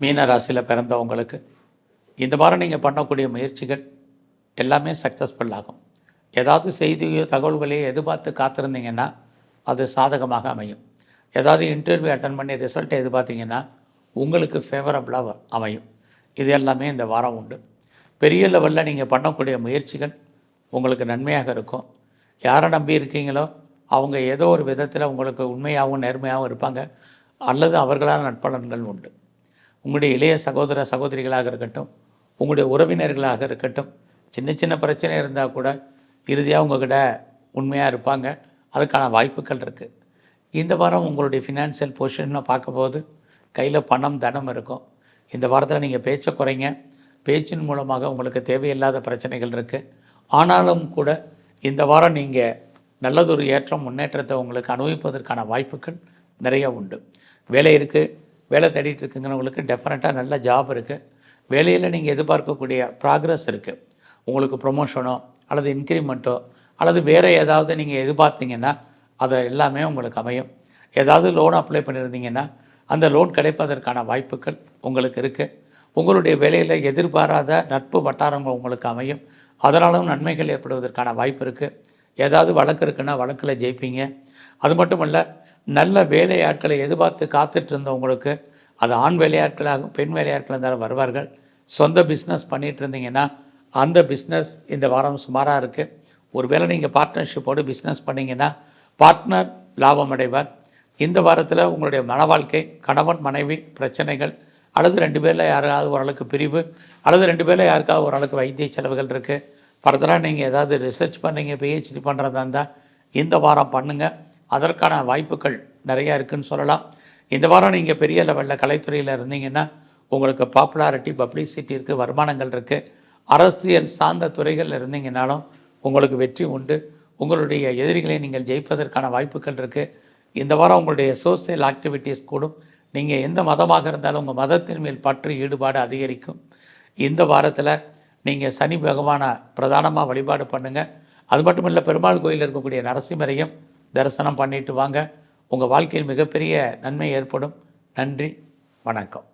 மீன ராசியில் பிறந்தவங்களுக்கு இந்த வாரம் நீங்கள் பண்ணக்கூடிய முயற்சிகள் எல்லாமே சக்ஸஸ்ஃபுல் ஆகும். ஏதாவது செய்தியோ தகவல்களையோ எதிர்பார்த்து காத்திருந்தீங்கன்னா அது சாதகமாக அமையும். ஏதாவது இன்டர்வியூ அட்டன் பண்ணி ரிசல்ட்டை எதிர்பார்த்தீங்கன்னா உங்களுக்கு ஃபேவரபுளாக அமையும். இது எல்லாமே இந்த வாரம் உண்டு. பெரிய லெவலில் நீங்கள் பண்ணக்கூடிய முயற்சிகள் உங்களுக்கு நன்மையாக இருக்கும். யாரை நம்பி இருக்கீங்களோ அவங்க ஏதோ ஒரு விதத்தில் உங்களுக்கு உண்மையாகவும் நேர்மையாகவும் இருப்பாங்க. அல்லது அவர்களால் நட்பலன்கள் உண்டு. உங்களுடைய இளைய சகோதர சகோதரிகளாக இருக்கட்டும் உங்களுடைய உறவினர்களாக இருக்கட்டும் சின்ன சின்ன பிரச்சனை இருந்தால் கூட இறுதியாக உங்ககிட்ட உண்மையாக இருப்பாங்க. அதுக்கான வாய்ப்புகள் இருக்குது இந்த வாரம் உங்களுடைய ஃபினான்ஷியல் பொசிஷனை பார்க்கும்போது கையில் பணம் தனம் இருக்கும். இந்த வாரத்தில் நீங்கள் பேச்சை குறைங்க. பேச்சின் மூலமாக உங்களுக்கு தேவையில்லாத பிரச்சனைகள் இருக்குது ஆனாலும் கூட இந்த வாரம் நீங்கள் நல்லதொரு ஏற்றம் முன்னேற்றத்தை உங்களுக்கு அனுபவிப்பதற்கான வாய்ப்புகள் நிறைய உண்டு. வேலை இருக்குது வேலை தேடிட்டு இருக்குங்கிறவங்களுக்கு டெஃபினட்டாக நல்ல ஜாப் இருக்குது வேலையில் நீங்கள் எதிர்பார்க்கக்கூடிய ப்ராக்ரஸ் இருக்குது உங்களுக்கு ப்ரொமோஷனோ அல்லது இன்க்ரிமெண்ட்டோ அல்லது வேறு ஏதாவது நீங்கள் எதிர்பார்த்தீங்கன்னா அதை எல்லாமே உங்களுக்கு அமையும். ஏதாவது லோன் அப்ளை பண்ணியிருந்தீங்கன்னா அந்த லோன் கிடைப்பதற்கான வாய்ப்புகள் உங்களுக்கு இருக்குது உங்களுடைய வேலையில் எதிர்பாராத நட்பு வட்டாரங்கள் உங்களுக்கு அமையும். அதனாலும் நன்மைகள் ஏற்படுவதற்கான வாய்ப்பு இருக்குது ஏதாவது வழக்கு இருக்குன்னா வழக்கில் ஜெயிப்பீங்க. அது மட்டும் இல்லை நல்ல வேலையாட்களை எதிர்பார்த்து காத்துட்டு இருந்தவங்களுக்கு அது ஆண் வேலையாட்களாகும் பெண் வேலையாட்களாக இருந்தாலும் வருவார்கள். சொந்த பிஸ்னஸ் பண்ணிகிட்டு இருந்தீங்கன்னா அந்த பிஸ்னஸ் இந்த வாரம் சுமாராக இருக்குது ஒருவேளை நீங்கள் பார்ட்னர்ஷிப்போடு பிஸ்னஸ் பண்ணீங்கன்னா பார்ட்னர் லாபம் அடைவார் இந்த வாரத்தில் உங்களுடைய மன வாழ்க்கை கணவன் மனைவி பிரச்சனைகள் அல்லது ரெண்டு பேரில் யாருக்காவது ஓரளவுக்கு பிரிவு அல்லது ரெண்டு பேரில் யாருக்காவது ஓரளவுக்கு வைத்திய செலவுகள் இருக்குது ஃபர்தராக நீங்கள் ஏதாவது ரிசர்ச் பண்ணீங்க பிஹெச்டி பண்ணுறதா இருந்தால் இந்த வாரம் பண்ணுங்கள் அதற்கான வாய்ப்புகள் நிறையா இருக்குன்னு சொல்லலாம். இந்த வாரம் நீங்கள் பெரிய லெவலில் கலைத்துறையில் இருந்தீங்கன்னா உங்களுக்கு பாப்புலாரிட்டி பப்ளிசிட்டி இருக்குது வருமானங்கள் இருக்குது அரசியல் சார்ந்த துறைகளில் இருந்தீங்கனாலும் உங்களுக்கு வெற்றி உண்டு. உங்களுடைய எதிரிகளை நீங்கள் ஜெயிப்பதற்கான வாய்ப்புகள் இருக்குது இந்த வாரம் உங்களுடைய சோசியல் ஆக்டிவிட்டீஸ் கூடும். நீங்கள் எந்த மதமாக இருந்தாலும் உங்கள் மதத்தின் மேல் பற்று ஈடுபாடு அதிகரிக்கும். இந்த வாரத்தில் நீங்கள் சனி பகவானை பிரதானமாக வழிபாடு பண்ணுங்கள் அது மட்டும் இல்லை பெருமாள் கோயிலில் இருக்கக்கூடிய நரசிம்மரையும் தரிசனம் பண்ணிட்டு வாங்க. உங்கள் வாழ்க்கையில் மிகப்பெரிய நன்மை ஏற்படும். நன்றி வணக்கம்.